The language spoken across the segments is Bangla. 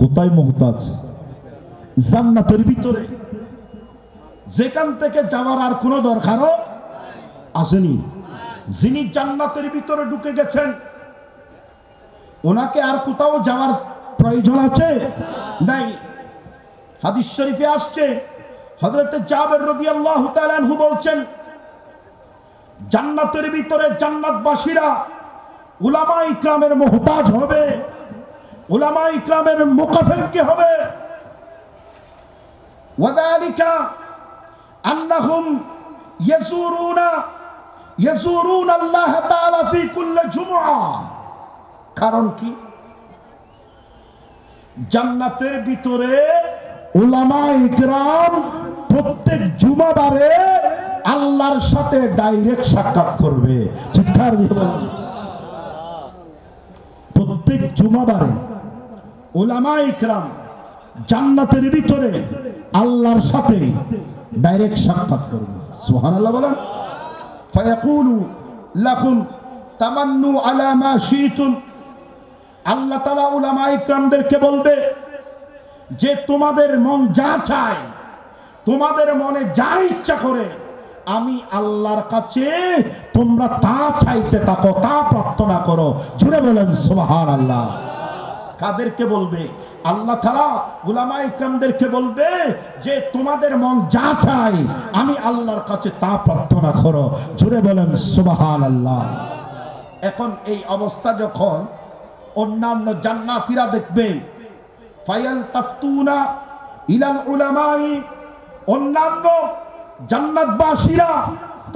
কোথায় মহতাজ জান্নাতের ভিতরে যেখান থেকে যাওয়ার আর কোনো দরকারও আসেনি। যিনি জান্নাতের ভিতরে ঢুকে গেছেন, ওনাকে আর কোথাও যাওয়ার প্রয়োজন আছে? নাই। হাদিস শরীফে আসছে, হযরতে জাবের তাআলা আনহু বলছেন, জান্নাতের ভিতরে জান্নাতবাসীরা উলামা ইকরামের মুহতাজ হবে উলামা ইকরামের মুকাফের কি হবে? ওয়াদালিকা আন্নাহুম ইয়াজুরুনা ইয়াজুরুন আল্লাহ তাআলা ফি কুল্লি জুমআ। কারণ কি? জান্নাতের ভিতরে উলামা ইকরাম প্রত্যেক জুমাবারে আল্লাহর সাথে ডাইরেক্ট সাক্ষাৎ করবে। চিৎকার দিয়ে জুমাবারে ওলামা ইকরাম জান্নাতের ভিতরে আল্লাহর সাথে ডাইরেক্ট সাক্ষাৎ করবে। সুবহানাল্লাহ বলেন, ফায়াকুলু লাকুম তামান্নু আলা মা শিতুম আল্লাহ তাআলা উলামা ইকরামদেরকে বলবে, যে তোমাদের মন যা চায়, তোমাদের মনে যা ইচ্ছা করে আমি আল্লাহর কাছে তোমরা তা চাইতে থাকো, তা প্রার্থনা করো। জুড়ে বলেন সোহার আল্লাহ কাদেরকে বলবে? আল্লাহ তারা উলামা ইকরামদেরকে বলবে যে, তোমাদের মন যা চাই আমি আল্লাহর কাছে তা প্রার্থনা করো। জুড়ে বলেন সুবহান আল্লাহ এখন এই অবস্থা যখন অন্যান্য জান্নাতীরা দেখবে, ফায়াল তাফতুনা ইলাল উলামাই, অন্যান্য জান্নাতবাসীরা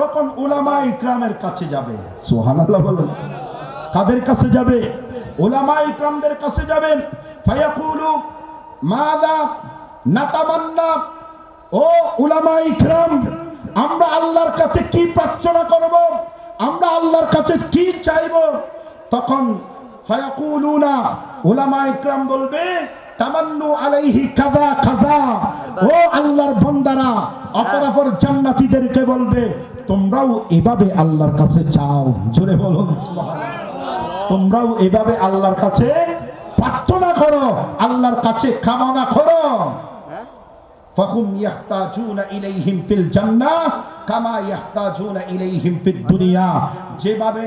তখন উলামা ইকরামের কাছে যাবে। সুবহানাল্লাহ বলুন। কাদের কাছে যাবে? উলামা ইকরামদের কাছে যাবে ফায়াকুলু মাদা নাতামান্না ও উলামা ইকরাম আমরা আল্লাহর কাছে কি প্রার্থনা করব? আমরা আল্লাহর কাছে কি চাইব? তখন ফায়াকুলুনা উলামা ইকরাম বলবে তামান্নু আলাইহি কাযা কাযা। ও আল্লাহর বান্দারা অপর অপর জান্নাতীদেরকে বলবে, তোমরাও এভাবে আল্লাহর কাছে চাও জোরে বলো তোমরাও এভাবে আল্লাহর কাছে প্রার্থনা করো, আল্লাহর কাছে কামনা করো। যেভাবে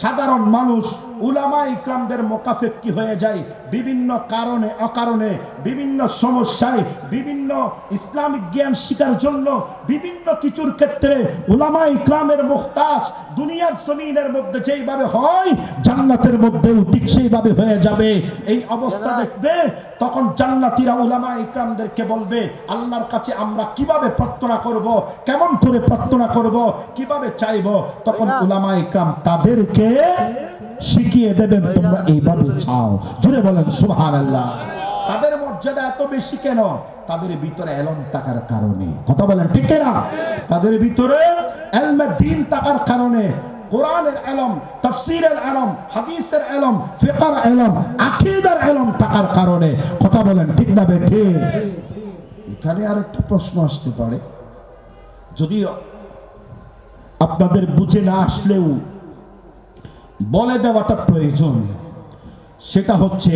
সাধারণ মানুষ উলামা ইকরামদের মোকাফেক্কি হয়ে যায় বিভিন্ন কারণে অকারণে বিভিন্ন সমস্যায় বিভিন্ন ইসলামিক জ্ঞান শিকার জন্য বিভিন্ন কিছুর ক্ষেত্রে উলামা ইকরামের মুখতাজ দুনিয়ার জমিনের মধ্যে যেইভাবে হয় জান্নাতের মধ্যেও ঠিক সেইভাবে হয়ে যাবে। এই অবস্থা দেখবে তখন জান্নাতিরা উলামা ইকরামদেরকে বলবে আল্লাহর কাছে আমরা কীভাবে প্রার্থনা করব কেমন করে প্রার্থনা করব কীভাবে চাইব? তখন উলামা ইকরাম তাদেরকে শিখিয়ে দেবেন তোমরা এইভাবে চাও। জুড়ে বলেন, সুবহানাল্লাহ। তাদের মর্যাদা এত বেশি কেন? তাদের ভিতরে এলম থাকার কারণে। কথা বলেন, ঠিক না তাদের ভিতরে দিন থাকার কারণে কোরআনের এলম এলম, হাদিসের এলম, ফিকার এলম, আকীদার এলম থাকার কারণে। কথা বলেন, ঠিক না বেঠে এখানে আর একটা প্রশ্ন আসতে পারে। যদিও আপনাদের বুঝে না আসলেও বলে দেওয়াটা প্রয়োজন। সেটা হচ্ছে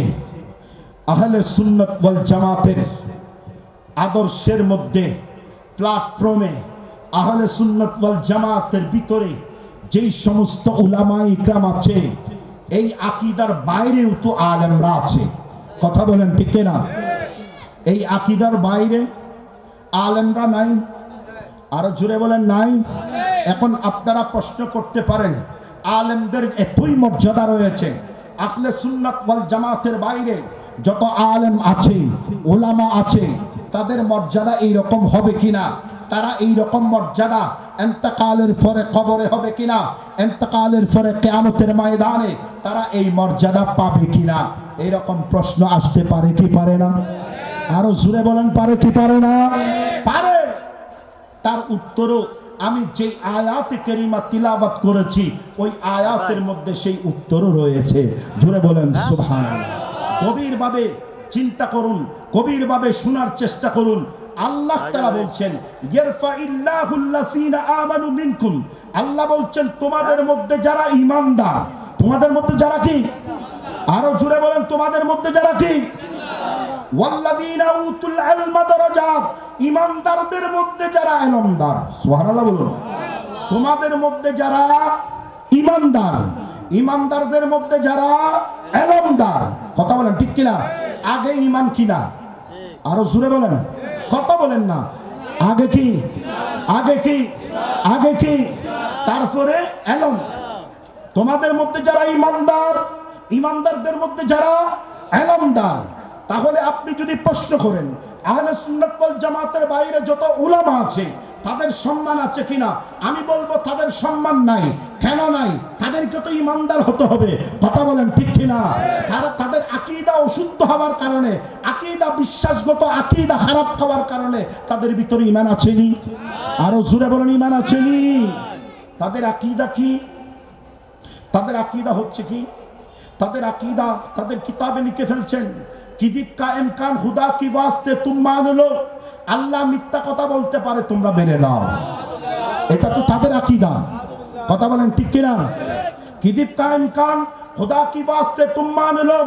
আহলে সুন্নত ওয়াল জামাতের আদর্শের মধ্যে প্ল্যাটফর্মে আহলে সুন্নত ওয়াল জামাতের ভিতরে যেই সমস্ত উলামা ইকরাম আছে, এই আকিদার বাইরেও তো আলেমরা আছে। কথা বলেন ঠিক না এই আকিদার বাইরে আলেমরা নাই? আরও জুড়ে বলেন নাই? এখন আপনারা প্রশ্ন করতে পারেন আলেমদের এতই মর্যাদা রয়েছে। আকলে সুন্নাত ওয়াল জামাতের বাইরে যত আলেম আছে, ওলামা আছে, তাদের মর্যাদা এই রকম হবে কিনা? তারা এই রকম মর্যাদা এন্তকালের পরে কবরে হবে কিনা? এন্তকালের পরে কেয়ামতের ময়দানে তারা এই মর্যাদা পাবে কিনা? এইরকম প্রশ্ন আসতে পারে কি পারে না? আরও জুড়ে বলেন, পারে কি পারে না? পারে। তার উত্তরও আমি যে আয়াতে কেরিমা তিলাবাত করেছি ওই আয়াতের মধ্যে সেই উত্তরও রয়েছে। জুড়ে বলেন সুবহান গভীরভাবে চিন্তা করুন গভীরভাবে শোনার চেষ্টা করুন। আল্লাহ তাআলা বলছেন মিনকুম। আল্লাহ বলছেন তোমাদের মধ্যে যারা ঈমানদার তোমাদের মধ্যে যারা কি? আরও জুড়ে বলেন তোমাদের মধ্যে যারা কি ওয়াল্লাযীনা উতুল ইলমা দারাজাত ইমানদারদের মধ্যে যারা ইলমদার সুবহানাল্লাহ বলুন। তোমাদের মধ্যে যারা ইমানদার ইমানদারদের মধ্যে যারা এলমদার কথা বলেন ঠিক কিনা? আগে ইমান কিনা আরও জুড়ে বলেন। কথা বলেন না। আগে কি? আগে কি? আগে কি? তারপরে এলম তোমাদের মধ্যে যারা ইমানদার ইমানদারদের মধ্যে যারা এলমদার তাহলে আপনি যদি প্রশ্ন করেন, আহলে সুন্নাত ওয়াল জামাতের বাইরে যত উলামা আছে, তাদের সম্মান আছে কিনা? আমি বলব তাদের সম্মান নাই কেন নাই তাদেরকে তো ইমানদার হতে হবে, কথা বলেন ঠিক কিনা? তারা তাদের আকীদা অশুদ্ধ হওয়ার কারণে, আকীদা বিশ্বাসগত, আকীদা খারাপ হওয়ার কারণে তাদের ভিতরে ইমান আছেনি আরও জুড়ে বলেন, ইমান আছেনি তাদের আকীদা কি? তাদের আকীদা হচ্ছে কি? তাদের আকীদা তাদের কিতাবে লিখে ফেলছেন কিদিব কা এমকান হুদা কি বাঁচতে তুম মানলো আল্লাহ মিথ্যা কথা বলতে পারে, তোমরা মেনে নাও। এটা তো তাদের আকিদা। কথা বলেন ঠিক কিনা? কিদিব কায়েম এমকান হুদা কি বাঁচতে তুম মানলো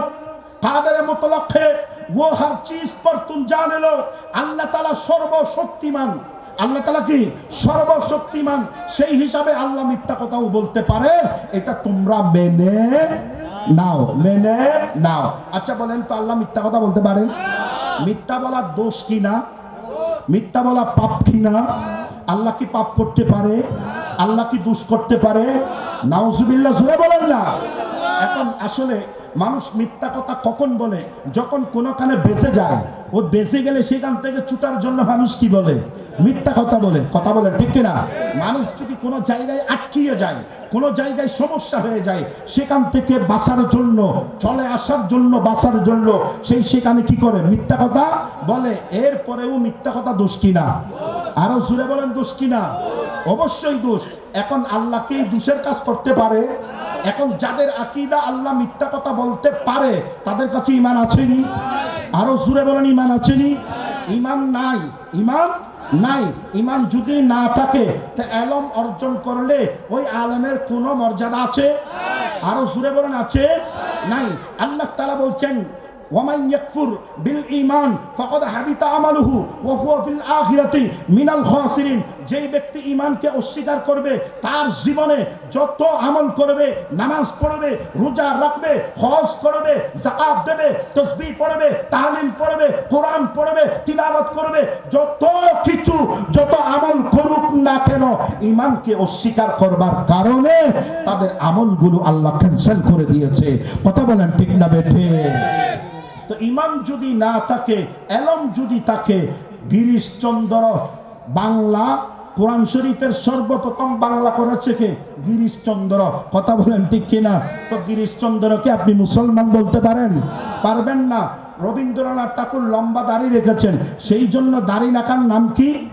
কাদের মতলক্ষে ও হর চিজ পর তুম জানে লো। আল্লাহ তালা সর্বশক্তিমান। আল্লাহ তালা কি? সর্বশক্তিমান। সেই হিসাবে আল্লাহ মিথ্যা কথাও বলতে পারে। এটা তোমরা মেনে নাও মেনে নাও আচ্ছা বলেন তো আল্লাহ মিথ্যা কথা বলতে পারেন? মিথ্যা বলা দোষ কি না মিথ্যা বলা পাপ কি না আল্লাহ কি পাপ করতে পারে? আল্লাহ কি দুষ করতে পারে? নাউজুবিল্লাহ জুড়ে বলেন না। এখন আসলে মানুষ মিথ্যা কথা কখন বলে? যখন কোনোখানে বেঁচে যায়। ও বেঁচে গেলে সেখান থেকে ছুটার জন্য মানুষ কি বলে? মিথ্যা কথা বলে। কথা বলে, ঠিক কিনা? মানুষ যদি কোনো জায়গায় আটকিয়ে যায়, কোনো জায়গায় সমস্যা হয়ে যায়, সেখান থেকে বাঁচার জন্য, চলে আসার জন্য, বাঁচার জন্য, সেই সেখানে কি করে? মিথ্যা কথা বলে। এরপরেও মিথ্যা কথা দোষ কিনা আরও জুড়ে বলেন, দোষ কিনা অবশ্যই দোষ। এখন আল্লাহকে দোষের কাজ করতে পারে? এখন যাদের আকিদা আল্লাহ মিথ্যা কথা বলতে পারে, তাদের কাছে ইমান আছেনি আরও জুড়ে বলেন ইমান আছেনি ইমান নাই। ইমান নাই। ইমান যদি না থাকে, তা এলম অর্জন করলে ওই আলমের কোনো মর্যাদা আছে? আরও জুড়ে বলেন, আছে? নাই। আল্লাহ তালা বলছেন, ওয়ামান ইয়াকফুর হাবিতা আমালুহু ওয়া হুয়া ফিল আখিরাতি যেই ব্যক্তি ঈমানকে অস্বীকার করবে, তার জীবনে যত আমল করবে, নামাজ পড়বে, রোজা রাখবে, হজ করবে, যাকাত দেবে, তাসবিহ পড়বে, তাহলিল পড়বে, কোরআন পড়বে, তিলাওয়াত করবে, যত কিছু, যত আমল করুক না কেন, ঈমানকে অস্বীকার করবার কারণে তাদের আমলগুলো আল্লাহ ক্যান্সেল করে দিয়েছে। কথা বলেন ঠিক না বেঠে? তো ইমান যদি না থাকে, এলম যদি থাকে, গিরিশচন্দ্র বাংলা কোরআন শরীফের সর্বপ্রথম বাংলা করেছে কে? গিরিশচন্দ্র। কথা বলেন ঠিক কিনা? তো গিরিশচন্দ্রকে আপনি মুসলমান বলতে পারেন? পারবেন না। রবীন্দ্রনাথ ঠাকুর লম্বা দাড়ি রেখেছেন। সেই জন্য দাড়ি রাখার নাম কি?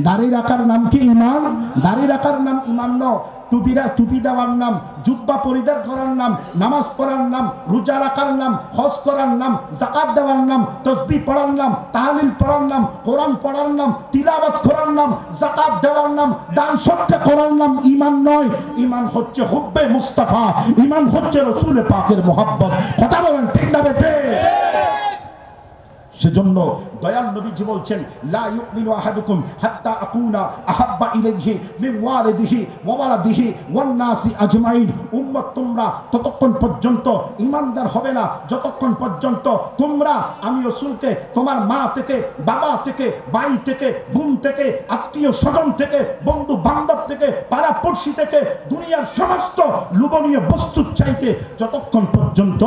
দাড়ি রাখার নাম কি ইমান দাড়ি রাখার নাম ইমান ন টুপিরা, টুপি দেওয়ার নাম, জুব্বা পরিধান করার নাম, নামাজ পড়ার নাম, রোজা রাখার নাম, হজ করার নাম জাকাত দেওয়ার নাম, তসবি পড়ার নাম, তাহলিল পড়ার নাম, কোরআন পড়ার নাম তিলাবাত করার নাম জাকাত দেওয়ার নাম, দান সত্যা করার নাম ইমান নয়। ইমান হচ্ছে হুব্বে মুস্তাফা ইমান হচ্ছে রসুল পাকের মোহাব্বত। কথা বলেন, ঠিক না বেটে সেজন্য দয়াল নবীজি বলছেন, লা আহাদুকুম হাত্তা আকুনা আহাব্বা ইলাইহি মিন ওয়ালিদিহি ওয়া ওয়ালাদিহি ওয়ান নাসি আজমাইন। উম্মত, তোমরা ততক্ষণ পর্যন্ত ইমানদার হবে না। যতক্ষণ পর্যন্ত তোমরা আমি রাসূলকে তোমার মা থেকে, বাবা থেকে, ভাই থেকে, বোন থেকে, আত্মীয় স্বজন থেকে বন্ধু বান্ধব থেকে পাড়া পড়শি থেকে, দুনিয়ার সমস্ত লোভনীয় বস্তুর চাইতে যতক্ষণ পর্যন্ত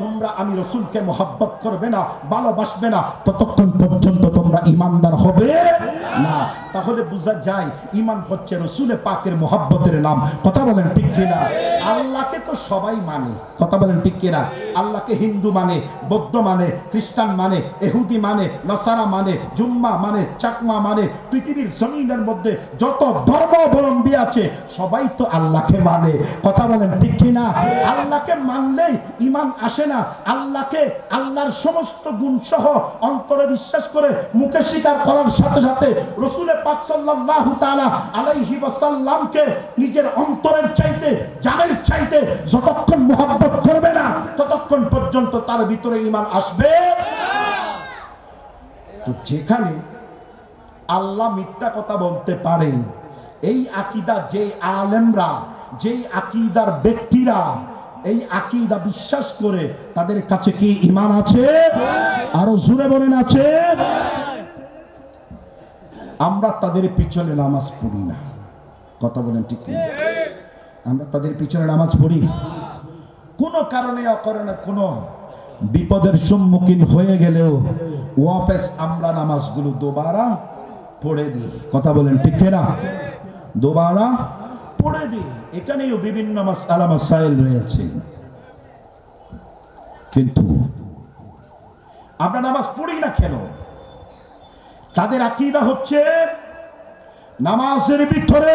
তোমরা আমি রসুলকে মোহাব্বত করবে না, ভালোবাসবে না, ততক্ষণ পর্যন্ত তোমরা ইমানদার হবে না। তাহলে বোঝা যায় ইমান হচ্ছে রসুলে পাকের মোহাব্বতের নাম। কথা বলেন ঠিক কিনা? আল্লাহকে তো সবাই মানে। কথা বলেন ঠিক কিনা? আল্লাহকে হিন্দু মানে বৌদ্ধ মানে খ্রিস্টান মানে এহুদি মানে নসারা মানে জুম্মা মানে চাকমা মানে পৃথিবীর জমিনের মধ্যে যত ধর্মাবলম্বী আছে, সবাই তো আল্লাহকে মানে। কথা বলেন ঠিক কিনা? আল্লাহকে মানলেই ইমান আসে না। আল্লাহকে, আল্লাহর সমস্ত গুণ সহ অন্তরে বিশ্বাস করে মুখে স্বীকার করার সাথে সাথে রসুলে পাক সাল্লাল্লাহু আলাইহি ওয়াসাল্লামকে নিজের অন্তরের চাইতে, জানের চাইতে যতক্ষণ মোহাব্বত করবে না, ততক্ষণ পর্যন্ত তার ভিতরে ঈমান আসবে। তো যেখানে আল্লাহ মিথ্যা কথা বলতে পারে এই আকিদা যে আলেমরা, যেই আকিদার ব্যক্তিরা এই আকিদা বিশ্বাস করে তাদের কাছে কি ইমান আছে? আরও জুড়ে বলেন, আছে? আমরা তাদের পিছনে নামাজ পড়ি না। কথা বলেন ঠিক আমরা তাদের পিছনে নামাজ পড়ি। কোনো কারণে অকারণে কোনো বিপদের সম্মুখীন হয়ে গেলেও ওয়াপেস আমরা নামাজগুলো দোবারা পড়ে দিই। কথা বলেন ঠিক না দোবারা পড়ে দিই এখানেও বিভিন্ন রয়েছে। কিন্তু আমরা নামাজ পড়ি না কেন? তাদের আকিদা হচ্ছে নামাজের ভিতরে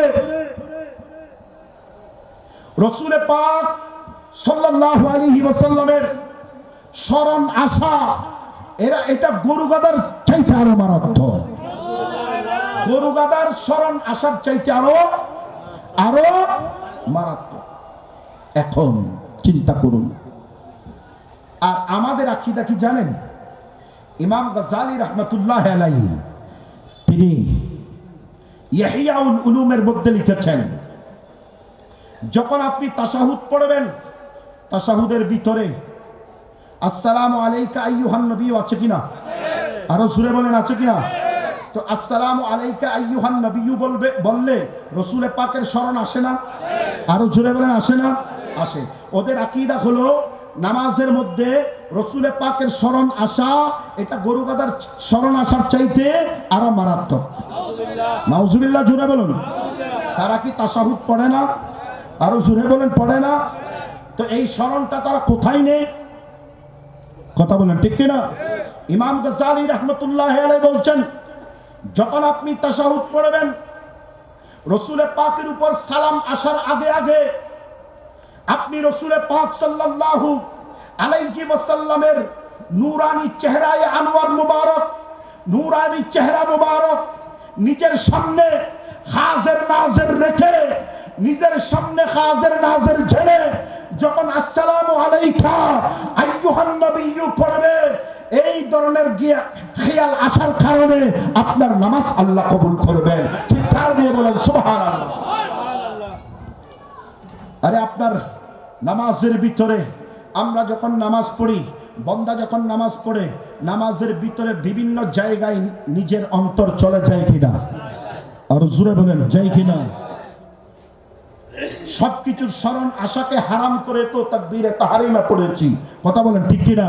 রসুলে পাক সাল্লাল্লাহু আলাইহি ওয়াসাল্লামের স্মরণ আসা, এরা এটা গরু গাদার চাইতে আরও মারাত্মক। গরু গাদার স্মরণ আসার চাইতে আরও আরও মারাত্মক। এখন চিন্তা করুন। আর আমাদের আকিদা কি জানেন? ইমাম গাজালি রহমতুল্লাহ আলাইহি, তিনি ইয়াহিয়াউল উলুমের মধ্যে লিখেছেন, যখন আপনি তাসাহুদ পড়বেন তাসাহুদের ভিতরে আসসালামু আলাইকা আইয়ুহান নবী আছে কিনা? আরও সুরে বলেন, আছে কিনা? তো আসসালাম আলাইকা আইয়ুহান নবী বলবে, বললে রসুলে পাকের স্মরণ আসে না? আরও জুড়ে বলেন, আসে না? আসে। ওদের আকিদা হলো নামাজের মধ্যে রসুলে পাকের স্মরণ আসা, এটা গরু গাদার স্মরণ আসার চাইতে আরও মারাত্মক। নাউজুবিল্লাহ জুড়ে বলুন। তারা কি তাসাহুদ পড়ে না? আরও জুড়ে বলেন, পড়ে না? তো এই স্মরণটা তারা কোথায় নেই কথা বলেন, ঠিক কিনা? ইমাম গজালি রহমতুল্লাহ বলছেন যখন আপনি তাসাহুদ পড়বেন রসুলের পাকের উপর সালাম আসার আগে আগে আপনি রসুলের পাক সাল্লাল্লাহু আলাইহি ওয়াসাল্লামের নূরানি চেহারায় আনোয়ার মুবারক, নূরানি চেহারা মুবারক নিজের সামনে হাজের নাজের রেখে, নিজের সামনে হাজের নাজের ঝেড়ে যখন আসসালামু আলাইকা আইয়ুহান নবিয়্যু পড়বে এই ধরনের গিয়া খেয়াল আসার কারণে আপনার নামাজ আল্লাহ কবুল করবেন। চিৎকার দিয়ে বলেন, সুবহানাল্লাহ। আরে আপনার নামাজের ভিতরে আমরা যখন নামাজ পড়ি, বন্দা যখন নামাজ পড়ে, নামাজের ভিতরে বিভিন্ন জায়গায় নিজের অন্তর চলে যায় কিনা? আর জুড়ে বলেন যাই কিনা? সবকিছুর স্মরণ আশাকে হারাম করে তো তার বীরে তাহারিমা পড়েছি। কথা বলেন ঠিক কিনা?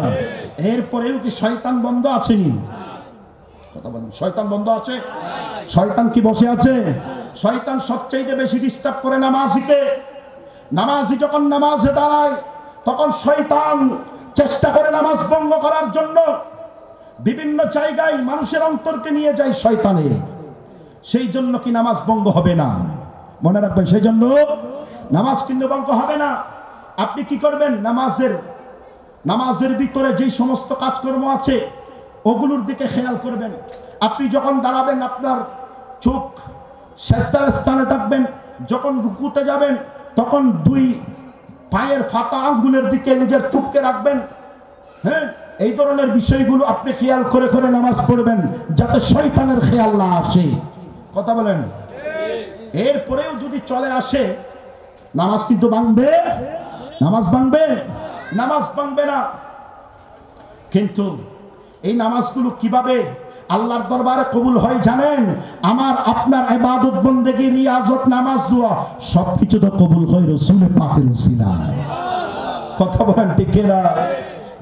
এরপরেও কি শয়তান বন্ধ আছেনি কথা বলেন, শয়তান বন্ধ আছে? শয়তান কি বসে আছে? শয়তান সবচেয়ে বেশি ডিস্টার্ব করে নামাজিকে। নামাজি যখন নামাজে দাঁড়ায়, তখন শয়তান চেষ্টা করে নামাজ ভঙ্গ করার জন্য বিভিন্ন জায়গায় মানুষের অন্তরকে নিয়ে যায় শয়তানে। সেই জন্য কি নামাজ ভঙ্গ হবে না? মনে রাখবেন, সেই জন্য নামাজ কিন্তু হবে না। আপনি কি করবেন? নামাজের নামাজের ভিতরে যেই সমস্ত কাজকর্ম আছে, ওগুলোর দিকে খেয়াল করবেন। আপনি যখন দাঁড়াবেন, আপনার চোখ শেষদার স্থানে থাকবেন, যখন রুকুতে যাবেন, তখন দুই পায়ের ফাতা আঙ্গুলের দিকে নিজের চুপকে রাখবেন। হ্যাঁ এই ধরনের বিষয়গুলো আপনি খেয়াল করে করে নামাজ পড়বেন, যাতে শয়তানের খেয়াল না আসে। কথা বলেন? এরপরেও যদি চলে আসে নামাজ কিন্তু ভাঙবে। নামাজ ভাঙবে? নামাজ ভাঙবে না। কিন্তু এই নামাজগুলো কীভাবে আল্লাহর দরবারে কবুল হয় জানেন? আমার, আপনার ইবাদত, বন্দেগী, রিয়াজত, নামাজ, দোয়া সবকিছু তো কবুল হয় রসুলের পাকের উসিলায়। কথা বলেন ঠিক না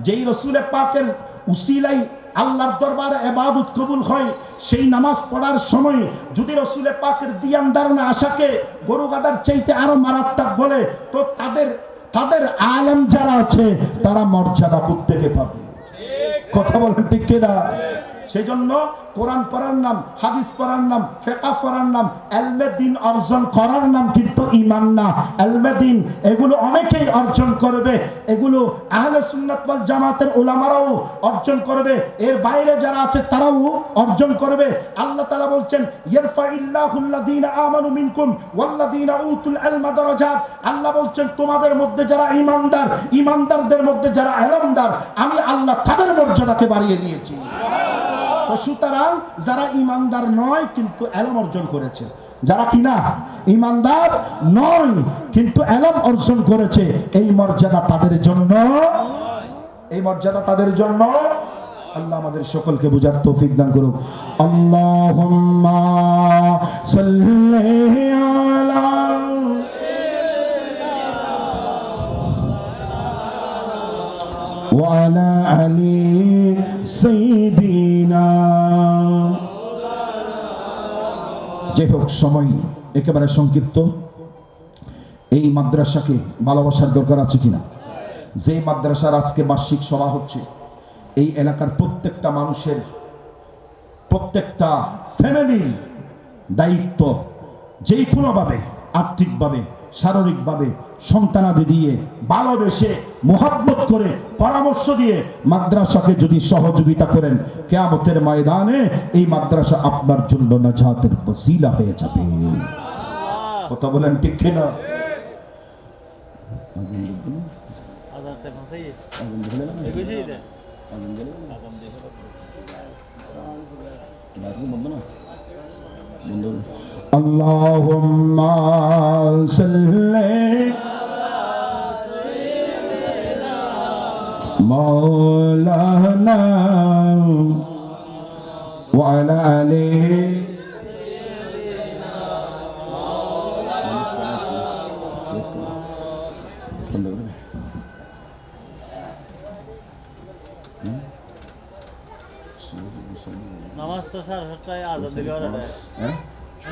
যেই রসুলের পাকের উসিলাই আল্লাহর দরবারে এবাদত কবুল হয়, সেই নামাজ পড়ার সময় যদি রসুলের পাকের দিয়ান ধারণা আশাকে গরু গাদার চাইতে আরও মারাত্মক বলে, তো তাদের তাদের আলম যারা আছে, তারা মর্যাদা প্রত্যেকে পাবে। কথা বলেন ঠিক কিনা? সেই জন্য কোরআন পড়ার নাম, হাদিস পড়ার নাম ফেকা পড়ার নাম দিন অর্জন করার নাম কিন্তু ইমান না। দিন, এগুলো অনেকেই অর্জন করবে। এগুলো আহলে সুন্নাত ওয়াল জামাতের ওলামারাও অর্জন করবে। এর বাইরে যারা আছে তারাও অর্জন করবে। আল্লাহ তাআলা বলছেন ইয়ারফাইল্লাহুল্লাযীনা আমানু মিনকুম ওয়াল্লাযীনা উতুল ইলমা দারাজাত। আল্লাহ বলছেন, তোমাদের মধ্যে যারা ইমানদার ইমানদারদের মধ্যে যারা ইলমদার আমি আল্লাহ তাদের মর্যাদাকে বাড়িয়ে দিয়েছি। তো সুতরাং যারা ইমানদার নয় কিন্তু এলম অর্জন করেছে যারা কিনা ইমানদার নয় কিন্তু এলম অর্জন করেছে এই মর্যাদা তাদের জন্য এই মর্যাদা তাদের জন্য আল্লাহ আমাদের সকলকে বুঝার তৌফিক দান করুক আল্লাহুম্মা সাল্লি আলা وعلى آل سيدنا যাই হোক, সময় একেবারে সংক্ষিপ্ত। এই মাদ্রাসাকে ভালোবাসার দরকার আছে কিনা? যে মাদ্রাসার আজকে বার্ষিক সভা হচ্ছে, এই এলাকার প্রত্যেকটা মানুষের প্রত্যেকটা ফ্যামিলির দায়িত্ব যেই কোনোভাবে আর্থিকভাবে শারীরিকভাবে সন্তানাদি দিয়ে ভালোবেসে মোহাব্বত করে পরামর্শ দিয়ে মাদ্রাসাকে যদি সহযোগিতা করেন কেয়ামতের ময়দানে এই মাদ্রাসা আপনার জন্য নাজাতের বসিলা হয়ে যাবে। কথা বলেন ঠিক কিনা? দে اللهم صل مولانا وعلى آله নামাজ তো সাড়ে সাতটায় আজান দিলে ওরা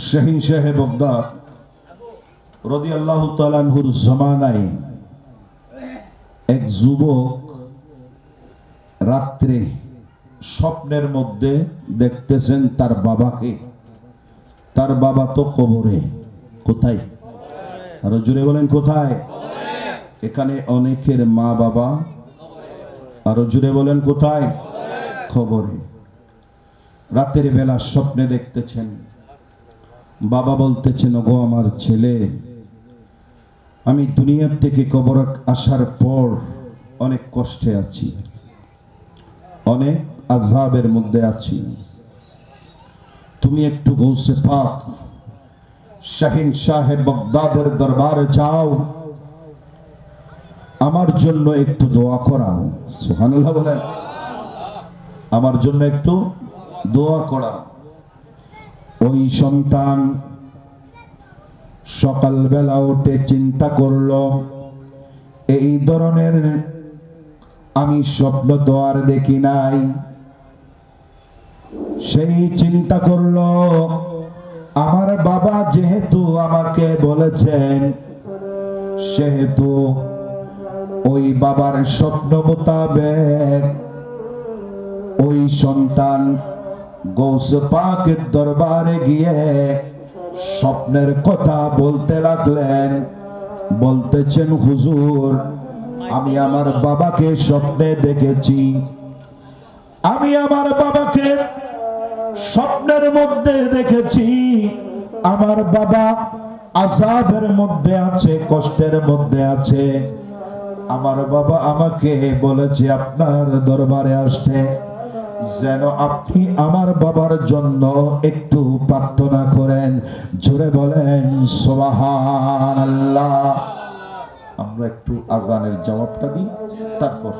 শাহিন রদি আল্লাহ তালানহুর জমানায় এক যুবক রাত্রে স্বপ্নের মধ্যে দেখতেছেন তার বাবাকে। তার বাবা তো কবরে। কোথায়? আরও জুড়ে বলেন, কোথায়? এখানে অনেকের মা বাবা। আরও জুড়ে বলেন, কোথায়? খবরে রাতের বেলা স্বপ্নে দেখতেছেন। বাবা বলতেছেন গো আমার ছেলে, আমি দুনিয়ার থেকে কবর আসার পর অনেক কষ্টে আছি। অনেক আজাবের মধ্যে আছি। তুমি একটু গৌসে পাক, শাহিন সাহেব বগদাদের দরবারে যাও। আমার জন্য একটু দোয়া করাও। সুবহানাল্লাহ বলেন। আমার জন্য একটু দোয়া করা। ওই সন্তান সকালবেলা উঠে চিন্তা করল, এই ধরনের আমি স্বপ্ন তো আর দেখি নাই। সেই চিন্তা করল, আমার বাবা যেহেতু আমাকে বলেছেন, সেহেতু ওই বাবার স্বপ্ন মোতাবেক ওই সন্তান গৌস পাকের দরবারে গিয়ে স্বপ্নের কথা বলতে লাগলেন। বলতেছেন, হুজুর, আমি আমার বাবাকে স্বপ্নে দেখেছি। আমি আমার বাবাকে স্বপ্নের মধ্যে দেখেছি। আমার বাবা আজাবের মধ্যে আছে, কষ্টের মধ্যে আছে। আমার বাবা আমাকে বলেছে, আপনার দরবারে আসতে। যেন আপনি আমার বাবার জন্য একটু প্রার্থনা করেন। জোরে বলেন সোবাহান আল্লাহ আমরা একটু আজানের জবাবটা দিই, তারপর